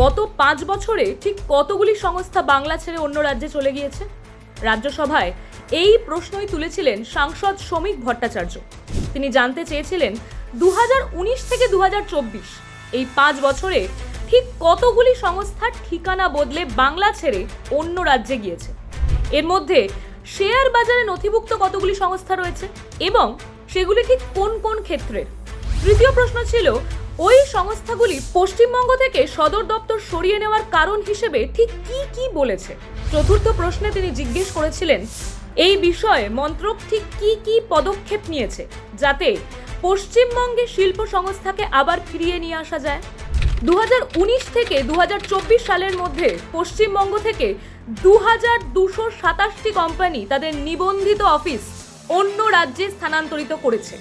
গত পাঁচ বছরে ঠিক কতগুলি সংস্থা বাংলা ছেড়ে অন্য রাজ্যে চলে গিয়েছে? রাজ্যসভায় এই প্রশ্নই তুলেছিলেন সাংসদ শ্রমিক ভট্টাচার্য। তিনি জানতে চেয়েছিলেন দু হাজার উনিশ থেকে দু হাজার চব্বিশ, এই পাঁচ বছরে ঠিক কতগুলি সংস্থার ঠিকানা বদলে বাংলা ছেড়ে অন্য রাজ্যে গিয়েছে? এর মধ্যে শেয়ার বাজারে নথিভুক্ত কতগুলি সংস্থা রয়েছে এবং সেগুলি ঠিক কোন কোন ক্ষেত্রে? তৃতীয় প্রশ্ন ছিল ওই সংস্থাগুলি পশ্চিমবঙ্গ থেকে সদর দপ্তর সরিয়ে নেওয়ার কারণ হিসেবে ঠিক কি কি বলেছে? চতুর্থ প্রশ্নে তিনি জিজ্ঞেস করেছিলেন, এই বিষয়ে মন্ত্রক ঠিক কি কি পদক্ষেপ নিয়েছে যাতে পশ্চিমবঙ্গে শিল্প সংস্থাকে আবার ফিরিয়ে নিয়ে আসা যায়? দু হাজার উনিশ থেকে দু হাজার চব্বিশ সালের মধ্যে পশ্চিমবঙ্গ থেকে দু হাজার দুশো সাতাশটি কোম্পানি তাদের নিবন্ধিত অফিস অন্য রাজ্যে স্থানান্তরিত করেছে।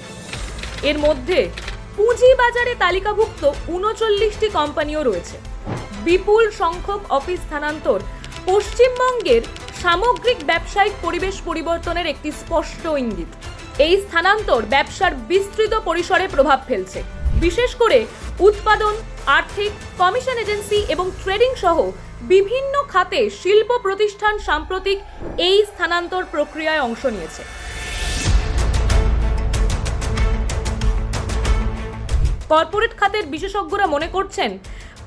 এর মধ্যে পুঁজিবাজারে তালিকাভুক্ত উনচল্লিশটি কোম্পানিও রয়েছে। বিপুল সংখ্যক অফিস স্থানান্তর, পশ্চিমবঙ্গের সামগ্রিক ব্যবসায়িক পরিবেশ পরিবর্তনের একটি স্পষ্ট ইঙ্গিত। এই স্থানান্তর ব্যবসার বিস্তৃত পরিসরে প্রভাব ফেলছে। বিশেষ করে উৎপাদন, আর্থিক, কমিশন এজেন্সি এবং ট্রেডিং সহ বিভিন্ন খাতে শিল্প প্রতিষ্ঠান সাম্প্রতিক এই স্থানান্তর প্রক্রিয়ায় অংশ নিয়েছে। কর্পোরেট খাতের বিশেষজ্ঞরা মনে করছেন,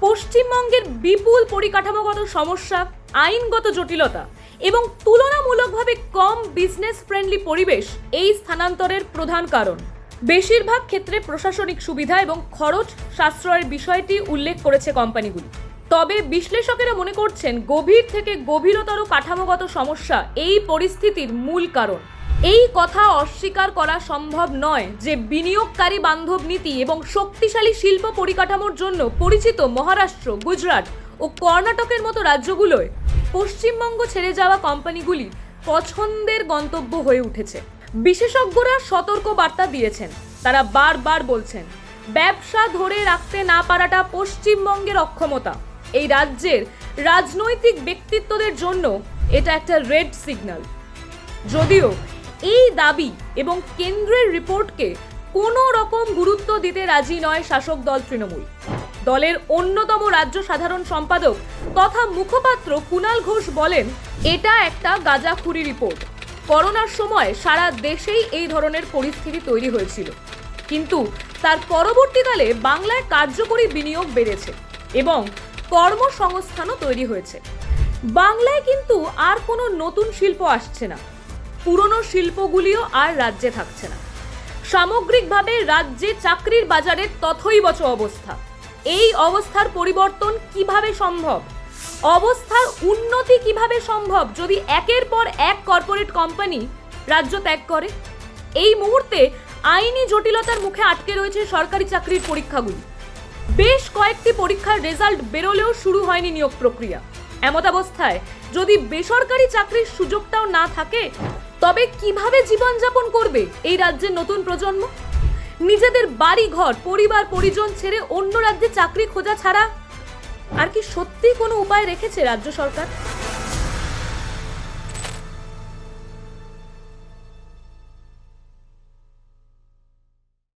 পশ্চিমবঙ্গের বিপুল পরিকাঠামোগত সমস্যা, আইনগত জটিলতা এবং তুলনামূলকভাবে কম বিজনেস ফ্রেন্ডলি পরিবেশ এই স্থানান্তরের প্রধান কারণ। বেশিরভাগ ক্ষেত্রে প্রশাসনিক সুবিধা এবং খরচ সাশ্রয়ের বিষয়টি উল্লেখ করেছে কোম্পানিগুলি। তবে বিশ্লেষকেরা মনে করছেন, গভীর থেকে গভীরতর কাঠামোগত সমস্যা এই পরিস্থিতির মূল কারণ। এই কথা অস্বীকার করা সম্ভব নয় যে বিনিয়োগকারী বান্ধব নীতি এবং শক্তিশালী শিল্প পরিকাঠামোর জন্য পরিচিত মহারাষ্ট্র, গুজরাট ও কর্ণাটকের মতো রাজ্যগুলোয় পশ্চিমবঙ্গ ছেড়ে যাওয়া কোম্পানিগুলি পছন্দের গন্তব্য হয়ে উঠেছে। বিশেষজ্ঞরা সতর্ক বার্তা দিয়েছেন। তারা বারবার বলছেন, ব্যবসা ধরে রাখতে না পারাটা পশ্চিমবঙ্গের অক্ষমতা। এই রাজ্যের রাজনৈতিক ব্যক্তিত্বদের জন্য এটা একটা রেড সিগন্যাল যদিও এই দাবি এবং কেন্দ্রের রিপোর্টকে কোনো রকম গুরুত্ব দিতে রাজি নয় শাসক দল তৃণমূল। দলের অন্যতম রাজ্য সাধারণ সম্পাদক তথা মুখপাত্র কুণাল ঘোষ বলেন, এটা একটা গাঁজাখুরি রিপোর্ট। করোনার সময় সারা দেশেই এই ধরনের পরিস্থিতি তৈরি হয়েছিল। কিন্তু তার পরবর্তীকালে বাংলায় কার্যকরী বিনিয়োগ বেড়েছে এবং কর্মসংস্থানও তৈরি হয়েছে। বাংলায় কিন্তু আর কোনো নতুন শিল্প আসছে না। পুরনো শিল্পগুলিও আর রাজ্যে থাকছে না। সামগ্রিকভাবে রাজ্যে চাকরির বাজারে তথৈবচ অবস্থা। এই অবস্থার পরিবর্তন কীভাবে সম্ভব? অবস্থার উন্নতি কীভাবে সম্ভব যদি একের পর এক কর্পোরেট কোম্পানি রাজ্য ত্যাগ করে? এই মুহূর্তে আইনি জটিলতার মুখে আটকে রয়েছে সরকারি চাকরির পরীক্ষাগুলি। বেশ কয়েকটি পরীক্ষার রেজাল্ট বেরোলেও শুরু হয়নি নিয়োগ প্রক্রিয়া। এমতাবস্থায় যদি বেসরকারি চাকরির সুযোগটাও না থাকে তবে কীভাবে জীবনযাপন করবে এই রাজ্যের নতুন প্রজন্ম? নিজেদের বাড়ি ঘর পরিবার, পরিজন ছেড়ে অন্য রাজ্যে চাকরি খোঁজা ছাড়া আর কি সত্যি কোনো উপায় রেখেছে রাজ্য সরকার?